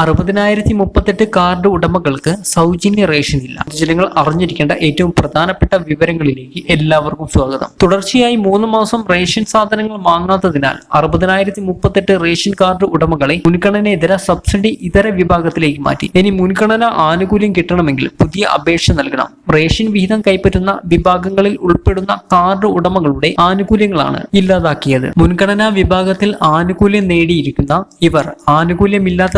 അറുപതിനായിരത്തി മുപ്പത്തെട്ട് കാർഡ് ഉടമകൾക്ക് സൗജന്യ റേഷൻ ഇല്ല. ജനങ്ങൾ അറിഞ്ഞിരിക്കേണ്ട ഏറ്റവും പ്രധാനപ്പെട്ട വിവരങ്ങളിലേക്ക് എല്ലാവർക്കും സ്വാഗതം. തുടർച്ചയായി മൂന്ന് മാസം റേഷൻ സാധനങ്ങൾ വാങ്ങാത്തതിനാൽ അറുപതിനായിരത്തി മുപ്പത്തെട്ട് റേഷൻ കാർഡ് ഉടമകളെ മുൻഗണന ഇതര സബ്സിഡി ഇതര വിഭാഗത്തിലേക്ക് മാറ്റി. ഇനി മുൻഗണന ആനുകൂല്യം കിട്ടണമെങ്കിൽ പുതിയ അപേക്ഷ നൽകണം. റേഷൻ വിഹിതം കൈപ്പറ്റുന്ന വിഭാഗങ്ങളിൽ ഉൾപ്പെടുന്ന കാർഡ് ഉടമകളുടെ ആനുകൂല്യങ്ങളാണ് ഇല്ലാതാക്കിയത്. മുൻഗണനാ വിഭാഗത്തിൽ ആനുകൂല്യം നേടിയിരിക്കുന്ന ഇവർ ആനുകൂല്യമില്ലാത്ത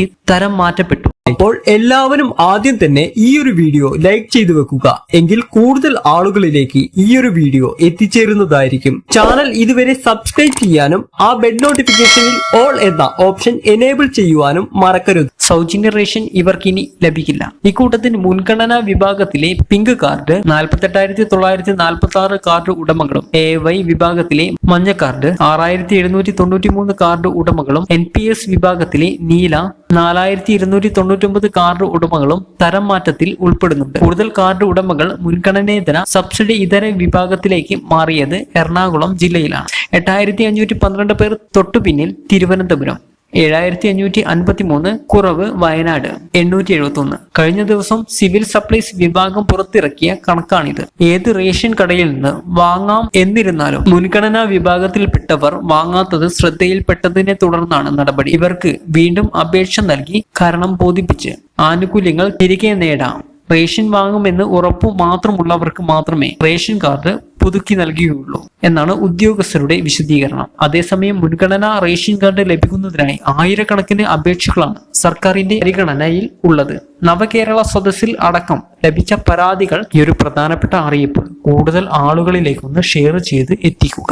വഴിയിലേക്ക് തരം മാറ്റപ്പെട്ടു. അപ്പോൾ എല്ലാവരും ആദ്യം തന്നെ ഈ ഒരു വീഡിയോ ലൈക്ക് ചെയ്തു വെക്കുക. എങ്കിൽ കൂടുതൽ ആളുകളിലേക്ക് ഈ ഒരു വീഡിയോ എത്തിച്ചേരുന്നതായിരിക്കും. ചാനൽ ഇതുവരെ സബ്സ്ക്രൈബ് ചെയ്യാനും ആ ബെഡ് നോട്ടിഫിക്കേഷനിൽ ഓൾ എന്ന ഓപ്ഷൻ എനേബിൾ ചെയ്യുവാനും മറക്കരുത്. സൗജന്യ റേഷൻ ഇവർക്കിനി ലഭിക്കില്ല. ഇക്കൂട്ടത്തിൽ മുൻഗണനാ വിഭാഗത്തിലെ പിങ്ക് കാർഡ് നാൽപ്പത്തെട്ടായിരത്തി തൊള്ളായിരത്തി നാൽപ്പത്തി ആറ് കാർഡ് ഉടമകളും എ വൈ വിഭാഗത്തിലെ മഞ്ഞ കാർഡ് ആറായിരത്തി എഴുന്നൂറ്റി തൊണ്ണൂറ്റി മൂന്ന് കാർഡ് ഉടമകളും എൻ പി എസ് വിഭാഗത്തിലെ നീല നാലായിരത്തി ഇരുന്നൂറ്റി തൊണ്ണൂറ്റൊമ്പത് കാർഡ് ഉടമകളും തരം മാറ്റത്തിൽ ഉൾപ്പെടുന്നുണ്ട്. കൂടുതൽ കാർഡ് ഉടമകൾ മുൻഗണനേതര സബ്സിഡി ഇതര വിഭാഗത്തിലേക്ക് മാറിയത് എറണാകുളം ജില്ലയിലാണ്. എട്ടായിരത്തി അഞ്ഞൂറ്റി പന്ത്രണ്ട് പേർ തൊട്ടുപിന്നിൽ തിരുവനന്തപുരം. ഏഴായിരത്തി അഞ്ഞൂറ്റി അൻപത്തി മൂന്ന് കുറവ് വയനാട് എണ്ണൂറ്റി എഴുപത്തി ഒന്ന് കഴിഞ്ഞ ദിവസം സിവിൽ സപ്ലൈസ് വിഭാഗം പുറത്തിറക്കിയ കണക്കാണിത്. ഏത് റേഷൻ കടയിൽ നിന്ന് വാങ്ങാം എന്നിരുന്നാലും മുൻഗണനാ വിഭാഗത്തിൽപ്പെട്ടവർ വാങ്ങാത്തത് ശ്രദ്ധയിൽപ്പെട്ടതിനെ തുടർന്നാണ് നടപടി. ഇവർക്ക് വീണ്ടും അപേക്ഷ നൽകി കാരണം ബോധിപ്പിച്ച് ആനുകൂല്യങ്ങൾ തിരികെ നേടാം. റേഷൻ വാങ്ങുമെന്ന് ഉറപ്പു മാത്രമുള്ളവർക്ക് മാത്രമേ റേഷൻ കാർഡ് പുതുക്കി നൽകുകയുള്ളൂ എന്നാണ് ഉദ്യോഗസ്ഥരുടെ വിശദീകരണം. അതേസമയം മുൻഗണനാ റേഷൻ കാർഡ് ലഭിക്കുന്നതിനായി ആയിരക്കണക്കിന് അപേക്ഷകളാണ് സർക്കാരിന്റെ പരിഗണനയിൽ ഉള്ളത്. നവകേരള സദസ്സിൽ അടക്കം ലഭിച്ച പരാതികൾ ഈ ഒരു പ്രധാനപ്പെട്ട അറിയിപ്പ്. കൂടുതൽ ആളുകളിലേക്കൊന്ന് ഷെയർ ചെയ്ത് എത്തിക്കുക.